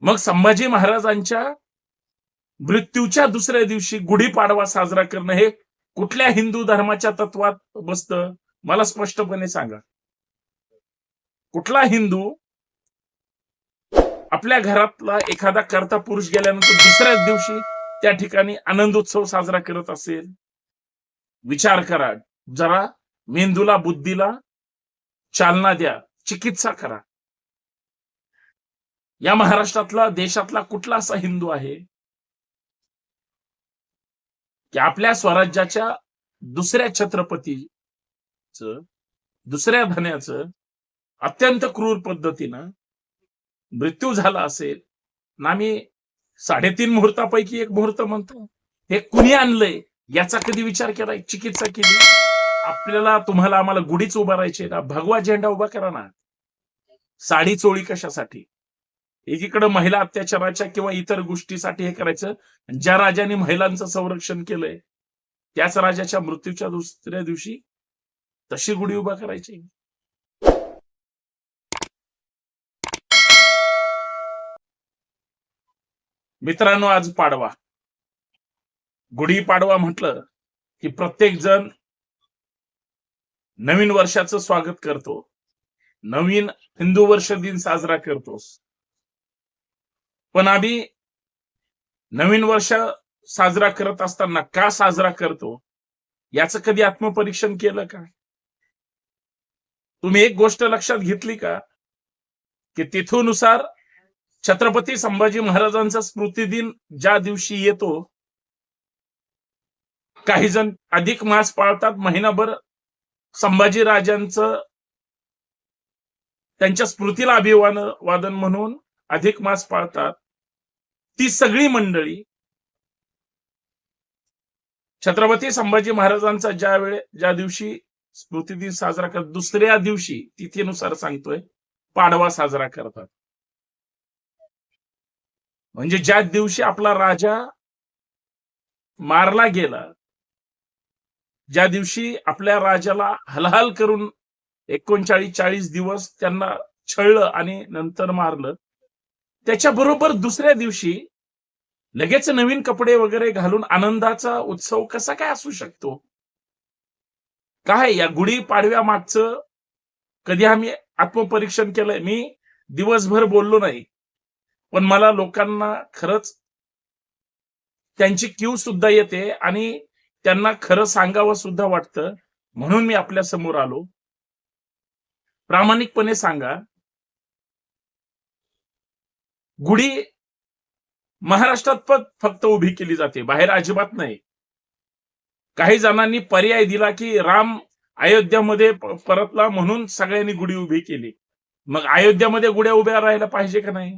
मग संभाजी महाराजांच्या मृत्यूच्या दुसऱ्या दिवशी गुढीपाडवा साजरा करणं हे कुठल्या हिंदू धर्माच्या तत्वात बसतं? मला स्पष्टपणे सांगा. कुठला हिंदू आपल्या घरातला एखादा कर्ता पुरुष गेल्यानंतर दुसऱ्याच दिवशी त्या ठिकाणी आनंदोत्सव साजरा करत असेल? विचार करा. जरा मेंदूला बुद्धीला चालना द्या. चिकित्सा करा. या महाराष्ट्रातला देशातला कुठला असा हिंदू आहे की आपल्या स्वराज्याच्या दुसऱ्या छत्रपतीच दुसऱ्या धन्याचं अत्यंत क्रूर पद्धतीनं मृत्यू झाला असेल. ना मी साडेतीन मुहूर्तापैकी एक मुहूर्त म्हणतो. हे कुणी आणलंय? याचा कधी विचार केला? चिकित्सा केली? आपल्याला तुम्हाला आम्हाला गुढीच उभारायची ना भगवा झेंडा उभा करा ना. साडी चोळी कशासाठी? एकीकडे महिला अत्याचाराच्या किंवा इतर गोष्टीसाठी हे करायचं ज्या राजाने महिलांचं संरक्षण केलंय त्याच राजाच्या मृत्यूच्या दुसऱ्या दिवशी तशी गुढी उभा करायची. मित्रांनो आज पाडवा. गुढी पाडवा म्हटलं की प्रत्येक जण नवीन वर्षाचं स्वागत करतो. नवीन हिंदू वर्ष दिन साजरा करतोस. पण आम्ही नवीन वर्ष साजरा करत असताना का साजरा करतो? याचं कधी आत्मपरीक्षण केलं का? तुम्ही एक गोष्ट लक्षात घेतली का? की तिथूनुसार छत्रपती संभाजी महाराजांचा स्मृती दिन ज्या दिवशी येतो काही जण अधिक मास पाळतात. महिनाभर संभाजी राजांचं त्यांच्या स्मृतीला अभिवादन वादन म्हणून अधिक मास पाळतात. ती सगळी मंडळी छत्रपती संभाजी महाराजांचा ज्या वेळे ज्या दिवशी स्मृती दिन साजरा करत दुसऱ्या दिवशी तिथीनुसार सांगतोय पाडवा साजरा करतात. म्हणजे ज्या दिवशी आपला राजा मारला गेला ज्या दिवशी आपल्या राजाला हलहल करून एकोणचाळीस चाळीस दिवस त्यांना छळलं आणि नंतर मारलं त्याच्याबरोबर दुसऱ्या दिवशी लगेच नवीन कपडे वगैरे घालून आनंदाचा उत्सव कसा काय असू शकतो? काय या गुढी पाडव्या मागचं कधी आम्ही आत्मपरीक्षण केलंय? मी दिवसभर बोललो नाही. पण मला लोकांना खरंच त्यांची क्यू सुद्धा येते आणि त्यांना खरं सांगावं सुद्धा वाटतं. म्हणून मी आपल्यासमोर आलो. प्रामाणिकपणे सांगा. गुढी महाराष्ट्रात पण फक्त उभी केली जाते. बाहेर अजिबात नाही. काही जणांनी पर्याय दिला की राम अयोध्यामध्ये परतला म्हणून सगळ्यांनी गुढी उभी केली. मग अयोध्यामध्ये गुढ्या उभ्या राहायला पाहिजे का नाही?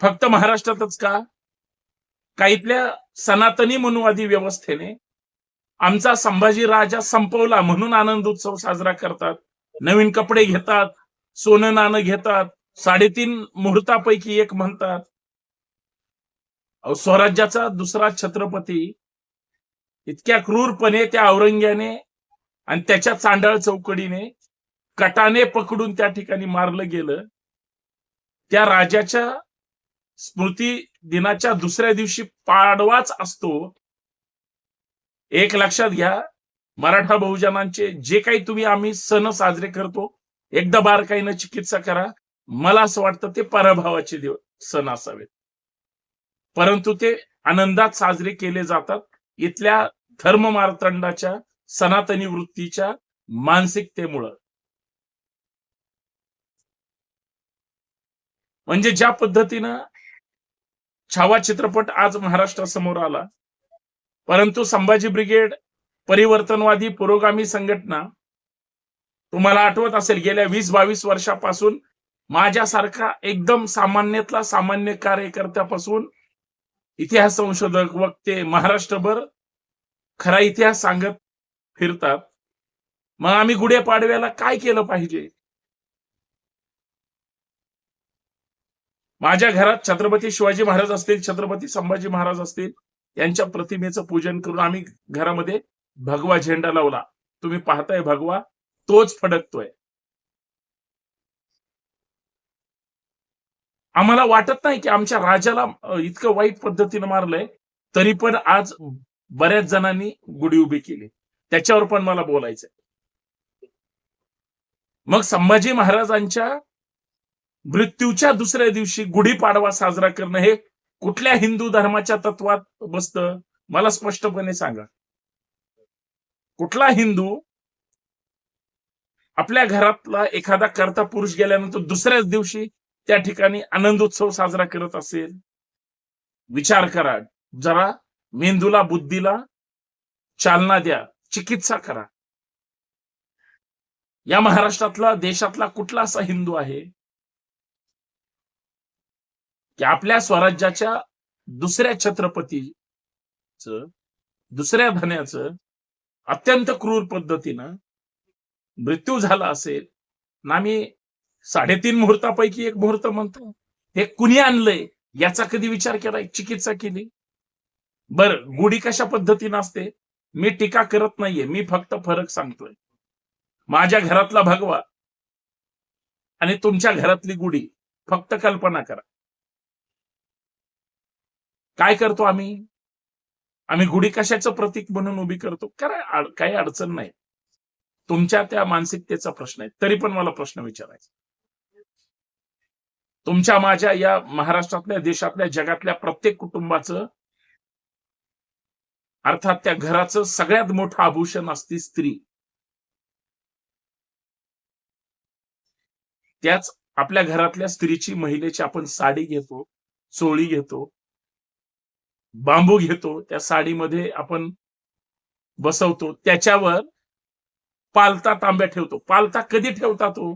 फक्त महाराष्ट्रातच का? काहीतल्या सनातनी मनुवादी व्यवस्थेने आमचा संभाजी राजा संपवला म्हणून आनंद उत्सव साजरा करतात? नवीन कपडे घेतात सोनं नाणं घेतात साडेतीन मुहूर्तापैकी एक म्हणतात स्वराज्याचा दुसरा छत्रपती इतक्या क्रूरपणे त्या औरंग्याने आणि त्याच्या चांडाळ चौकडीने कटाने पकडून त्या ठिकाणी मारलं गेलं. त्या राजाच्या स्मृती दिनाच्या दुसऱ्या दिवशी पाडवाच असतो. एक लक्षात घ्या मराठा बहुजनांचे जे काही तुम्ही आम्ही सण साजरे करतो एकदा बारकाईनं चिकित्सा करा मला असं वाटतं ते पराभवाचे दिवस सण असावेत. परंतु ते आनंदात साजरे केले जातात. इथल्या धर्म मारतंडाच्या सनातनी वृत्तीच्या मानसिकतेमुळं. म्हणजे ज्या पद्धतीनं छावा चित्रपट आज महाराष्ट्रासमोर आला परंतु संभाजी ब्रिगेड परिवर्तनवादी पुरोगामी संघटना तुम्हाला आठवत असेल गेल्या वीस बावीस वर्षापासून माझ्यासारखा एकदम सामान्यातला सामान्य कार्यकर्त्यापासून इतिहास संशोधक वक्ते महाराष्ट्रभर खरा इतिहास सांगत फिरतात. मग आम्ही गुढेपाडव्याला काय केलं पाहिजे? माझ्या घरात छत्रपती शिवाजी महाराज असतील छत्रपती संभाजी महाराज असतील यांच्या प्रतिमेचं पूजन करून आम्ही घरामध्ये भगवा झेंडा लावला. तुम्ही पाहताय भगवा तोच फडकतोय. आम्हाला वाटत नाही की आमच्या राजाला इतकं वाईट पद्धतीनं मारलंय तरी पण आज बऱ्याच जणांनी गुढी उभी केली. त्याच्यावर पण मला बोलायचंय. मग संभाजी महाराजांच्या मृत्यूच्या दुसऱ्या दिवशी गुढीपाडवा साजरा करणं हे कुठल्या हिंदू धर्माच्या तत्वात बसतं? मला स्पष्टपणे सांगा. कुठला हिंदू आपल्या घरातला एखादा करता पुरुष गेल्यानंतर दुसऱ्याच दिवशी त्या ठिकाणी आनंदोत्सव साजरा करत असेल. विचार करा. जरा मेंदूला बुद्धीला चालना द्या. चिकित्सा करा. या महाराष्ट्रातला देशातला कुठला असा हिंदू आहे? की आपल्या स्वराज्याच्या दुसऱ्या छत्रपतीच दुसऱ्या धन्याचं अत्यंत क्रूर पद्धतीनं मृत्यू झाला असेल. ना आम्ही साडेतीन मुहूर्तापैकी एक मुहूर्त म्हणतो. हे कुणी आणलंय? याचा कधी विचार केलाय? चिकित्सा केली. बर गुढी कशा पद्धतीनं असते? मी टीका करत नाहीये. मी फक्त फरक सांगतोय. माझ्या घरातला भगवा आणि तुमच्या घरातली गुढी. फक्त कल्पना करा. काय करतो आम्ही? आम्ही गुढी कशाचं प्रतीक म्हणून उभी करतो? काय काही अडचण नाही. तुमच्या त्या मानसिकतेचा प्रश्न आहे. तरी पण मला प्रश्न विचारायचा तुमच्या माझ्या या महाराष्ट्रातल्या देशातल्या जगातल्या प्रत्येक कुटुंबाचं अर्थात त्या घराचं सगळ्यात मोठं आभूषण असते स्त्री. त्याच आपल्या घरातल्या स्त्रीची महिलेची आपण साडी घेतो चोळी घेतो बांबू घेतो त्या साडीमध्ये आपण बसवतो. त्याच्यावर पालता तांब्या ठेवतो. पालता कधी ठेवता तो?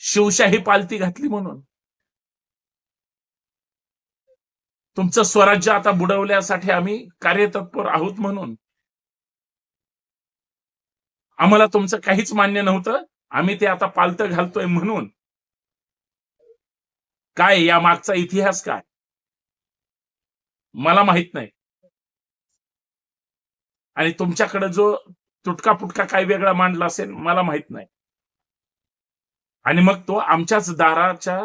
शिवशाही पालती घातली म्हणून. तुमचं स्वराज्य आता बुडवल्यासाठी आम्ही कार्यतत्पर आहोत म्हणून. आम्हाला तुमचं काहीच मान्य नव्हतं. आम्ही ते आता पालतं घालतोय म्हणून. काय या मागचा इतिहास काय? मला माहीत नाही. आणि तुमच्याकडे जो तुटका पुटका काय वेगळा मांडला असेल मला माहीत नाही. आणि मग तो आमच्याच दाराच्या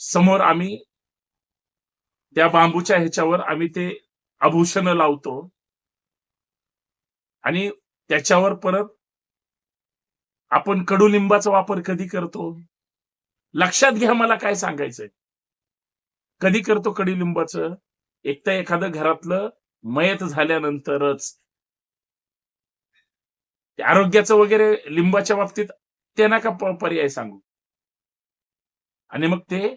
समोर आम्ही त्या बांबूच्या ह्याच्यावर आम्ही ते आभूषण लावतो. आणि त्याच्यावर परत आपण कडुलिंबाचा वापर कधी करतो? लक्षात घ्या मला काय सांगायचंय. कधी करतो कडुलिंबाचं? एक तर एखादं घरातलं मयत झाल्यानंतरच. आरोग्याचं वगैरे लिंबाच्या बाबतीत ते नका पर्याय सांगू. आणि मग ते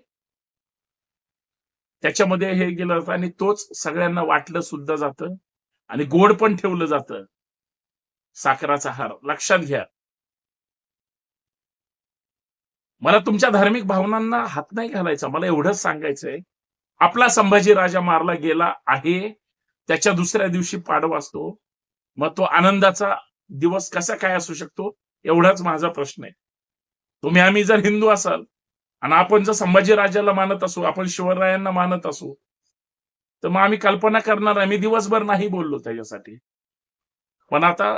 त्याच्यामध्ये हे गेलं जातं आणि तोच सगळ्यांना वाटलं सुद्धा जातं आणि गोड पण ठेवलं जातं. साखराचा हार. लक्षात घ्या. मला तुमच्या धार्मिक भावनांना हात नाही घालायचा. मला एवढंच सांगायचंय. आपला संभाजी राजा मारला गेला आहे. त्याच्या दुसऱ्या दिवशी पाडवा असतो. मग तो आनंदाचा दिवस कसा काय असू शकतो? एवढाच माझा प्रश्न आहे. तुम्ही आम्ही जर हिंदू असाल आणि आपण जर संभाजी राजाला मानत असू आपण शिवरायांना मानत असू तर मग आम्ही कल्पना करणार आम्ही दिवसभर नाही बोललो त्याच्यासाठी. पण आता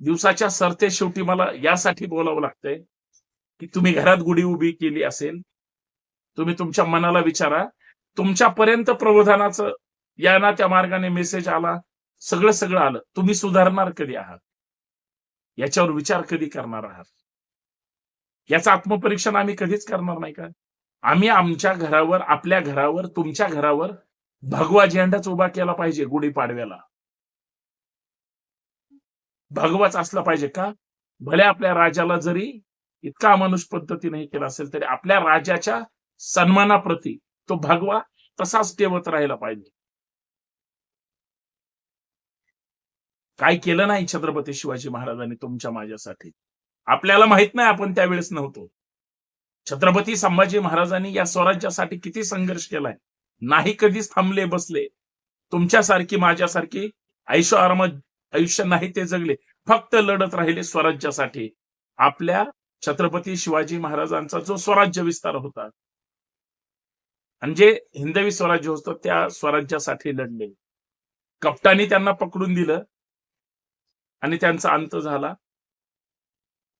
दिवसाच्या सरते शेवटी मला यासाठी बोलावं लागतंय की तुम्ही घरात गुढी उभी केली असेल तुम्ही तुमच्या मनाला विचारा. तुमच्यापर्यंत प्रबोधनाचं या ना त्या मार्गाने मेसेज आला सगळं सगळं आलं. तुम्ही सुधारणार कधी आहात? याच्यावर विचार कधी करणार आहात? याचं आत्मपरीक्षण आम्ही कधीच करणार नाही का? आम्ही आमच्या घरावर आपल्या घरावर तुमच्या घरावर भगवा झेंडाच उभा केला पाहिजे गुढीपाडव्याला. भगवाच असला पाहिजे का? भले आपल्या राजाला जरी इतका अमानुष पद्धतीने केला असेल तरी आपल्या राजाच्या सन्मानाप्रती तो भगवा तसाच ठेवत राहिला पाहिजे. काय केलं नाही छत्रपती शिवाजी महाराजांनी तुमच्या माझ्यासाठी? आपल्याला माहीत नाही आपण त्यावेळेस नव्हतो. छत्रपती संभाजी महाराजांनी या स्वराज्यासाठी किती संघर्ष केलाय? नाही कधीच थांबले बसले. तुमच्यासारखी माझ्यासारखी आयुष्य आरामात आयुष्य नाही ते जगले. फक्त लढत राहिले स्वराज्यासाठी. आपल्या छत्रपती शिवाजी महाराजांचा जो स्वराज्य विस्तार होता आणि जे हिंदवी स्वराज्य होतं त्या स्वराज्यासाठी लढले. कप्तानी त्यांना पकडून दिलं. आणि त्यांचा अंत झाला.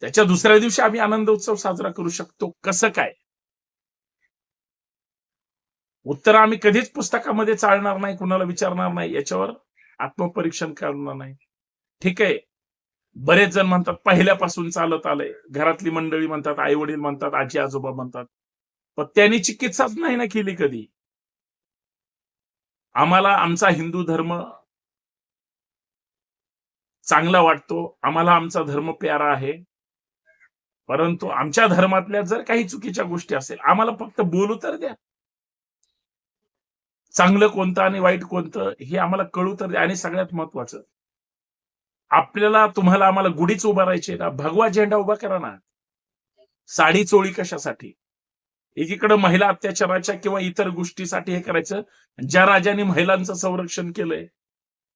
त्याच्या दुसऱ्या दिवशी आम्ही आनंद उत्सव साजरा करू शकतो. कसं काय? उत्तर आम्ही कधीच पुस्तकामध्ये चालणार नाही कुणाला विचारणार नाही याच्यावर आत्मपरीक्षण करणार नाही. ठीक आहे. बरेच जण म्हणतात पहिल्यापासून चालत आलंय. घरातली मंडळी म्हणतात आई वडील म्हणतात आजी आजोबा म्हणतात. पण त्यांनी चिकित्साच नाही ना केली कधी. आम्हाला आमचा हिंदू धर्म चांगला वाटतो. आम्हाला आमचा धर्म प्यारा आहे. परंतु आमच्या धर्मातल्या जर काही चुकीच्या गोष्टी असेल आम्हाला फक्त बोलू तर द्या. चांगलं कोणतं आणि वाईट कोणतं हे आम्हाला कळू तर द्या. आणि सगळ्यात महत्वाचं आपल्याला तुम्हाला आम्हाला गुढीच उभारायची ना? भगवा झेंडा उभा करा ना. साडी चोळी कशासाठी? एकीकडे महिला अत्याचाराच्या किंवा इतर गोष्टीसाठी हे करायचं. ज्या राजाने महिलांचं संरक्षण केलंय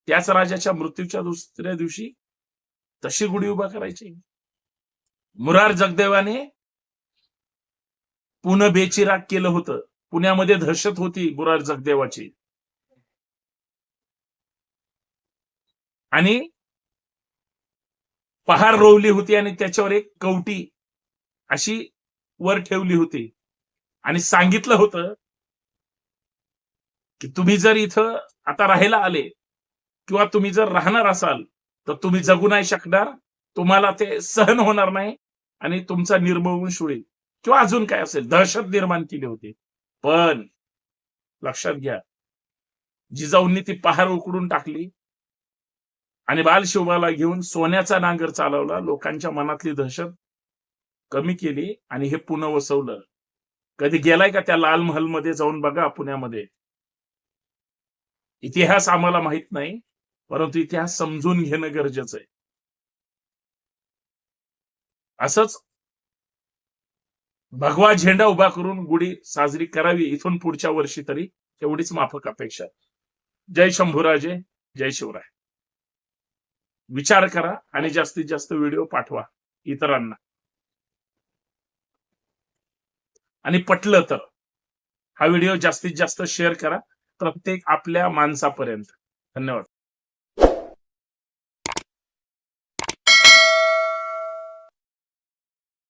त्याच राजाच्या मृत्यूच्या दुसऱ्या दिवशी तशी गुढी उभा करायची. मुरार जगदेवाने पुणे बेचिराग केलं होतं. पुण्यामध्ये दहशत होती मुरार जगदेवाची. आणि पहार रोवली होती आणि त्याच्यावर एक कवटी अशी वर ठेवली होती. आणि सांगितलं होतं की तुम्ही जर इथं आता राहायला आले किंवा तुम्ही जर राहणार असाल तर तुम्ही जगू नाही शकणार तुम्हाला ते सहन होणार नाही आणि तुमचा निर्मवंश होईल किंवा अजून काय असेल दहशत निर्माण केली होती. पण लक्षात घ्या जिजाऊंनी ती पहार उकडून टाकली आणि बालशिवबाला घेऊन सोन्याचा नांगर चालवला लोकांच्या मनातली दहशत कमी केली आणि हे पुन्हा वसवलं. कधी गेलाय का त्या लाल महलमध्ये जाऊन बघा पुण्यामध्ये? इतिहास आम्हाला माहीत नाही. परंतु इतिहास समजून घेणं गरजेचं आहे. असंच भगवा झेंडा उभा करून गुढी साजरी करावी इथून पुढच्या वर्षी तरी एवढीच माफक अपेक्षा जय शंभूराजे जय शिवराय. विचार करा आणि जास्तीत जास्त व्हिडिओ पाठवा इतरांना. आणि पटलं तर हा व्हिडिओ जास्तीत जास्त शेअर करा प्रत्येक आपल्या माणसापर्यंत. धन्यवाद.